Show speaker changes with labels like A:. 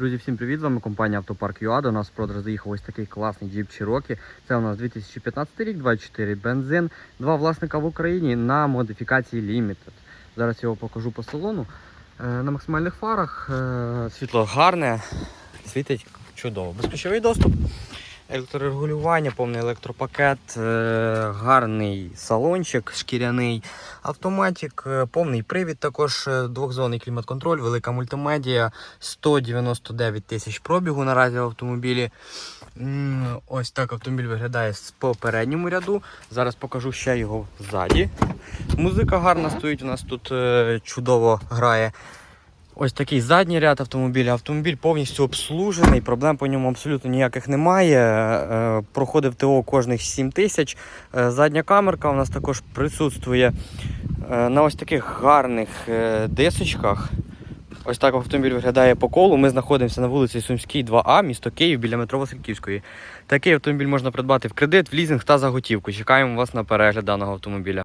A: Друзі, всім привіт! З вами компанія Автопарк ЮА. До нас в продаж заїхав ось такий класний Jeep Cherokee. Це у нас 2015 рік, 24 бензин, два власника в Україні на модифікації Limited. Зараз я його покажу по салону. Е, На максимальних фарах е, світло гарне, світить чудово. Безключовий доступ, електрорегулювання, повний електропакет, е, гарний салончик шкіряний, автоматик, е, повний привід, також е, двохзонний клімат-контроль, велика мультимедіа, 199 тисяч пробігу наразі в автомобілі. Ось так автомобіль виглядає з попередньому ряду. Зараз покажу ще його ззаді. Музика гарна стоїть, у нас тут чудово грає. Ось такий задній ряд автомобіля. Автомобіль повністю обслужений, проблем по ньому абсолютно ніяких немає. Е, Проходив ТО кожних 7 тисяч. Е, Задня камерка у нас також присутствує е, на ось таких гарних е, дисочках. Ось так автомобіль виглядає по колу. Ми знаходимося на вулиці Сумській, 2А, місто Київ, біля метро Васильківської. Такий автомобіль можна придбати в кредит, в лізинг та за готівку. Чекаємо вас на перегляд даного автомобіля.